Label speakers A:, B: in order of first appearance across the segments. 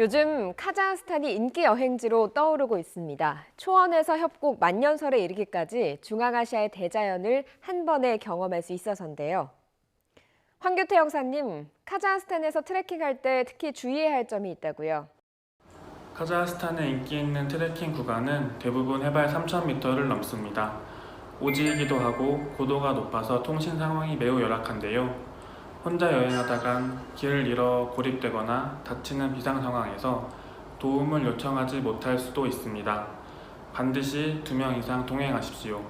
A: 요즘 카자흐스탄이 인기 여행지로 떠오르고 있습니다. 초원에서 협곡 만년설에 이르기까지 중앙아시아의 대자연을 한 번에 경험할 수 있어서인데요. 황규태 형사님, 카자흐스탄에서 트레킹할 때 특히 주의해야 할 점이 있다고요.
B: 카자흐스탄의 인기 있는 트레킹 구간은 대부분 해발 3,000m를 넘습니다. 오지이기도 하고 고도가 높아서 통신 상황이 매우 열악한데요. 혼자 여행하다간 길을 잃어 고립되거나 다치는 비상 상황에서 도움을 요청하지 못할 수도 있습니다. 반드시 두 명 이상 동행하십시오.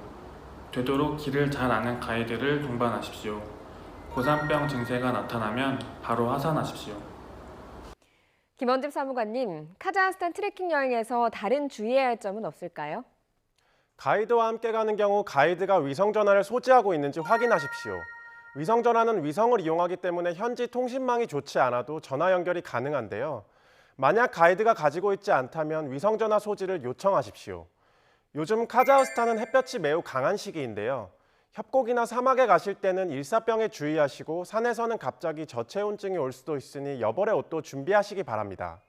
B: 되도록 길을 잘 아는 가이드를 동반하십시오. 고산병 증세가 나타나면 바로 하산하십시오.
A: 김원집 사무관님, 카자흐스탄 트레킹 여행에서 다른 주의해야 할 점은 없을까요?
C: 가이드와 함께 가는 경우 가이드가 위성 전화를 소지하고 있는지 확인하십시오. 위성 전화는 위성을 이용하기 때문에 현지 통신망이 좋지 않아도 전화 연결이 가능한데요. 만약 가이드가 가지고 있지 않다면 위성 전화 소지를 요청하십시오. 요즘 카자흐스탄은 햇볕이 매우 강한 시기인데요. 협곡이나 사막에 가실 때는 일사병에 주의하시고 산에서는 갑자기 저체온증이 올 수도 있으니 여벌의 옷도 준비하시기 바랍니다.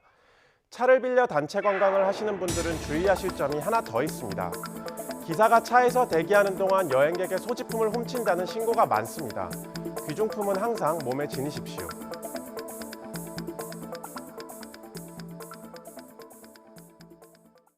C: 차를 빌려 단체 관광을 하시는 분들은 주의하실 점이 하나 더 있습니다. 기사가 차에서 대기하는 동안 여행객의 소지품을 훔친다는 신고가 많습니다. 귀중품은 항상 몸에 지니십시오.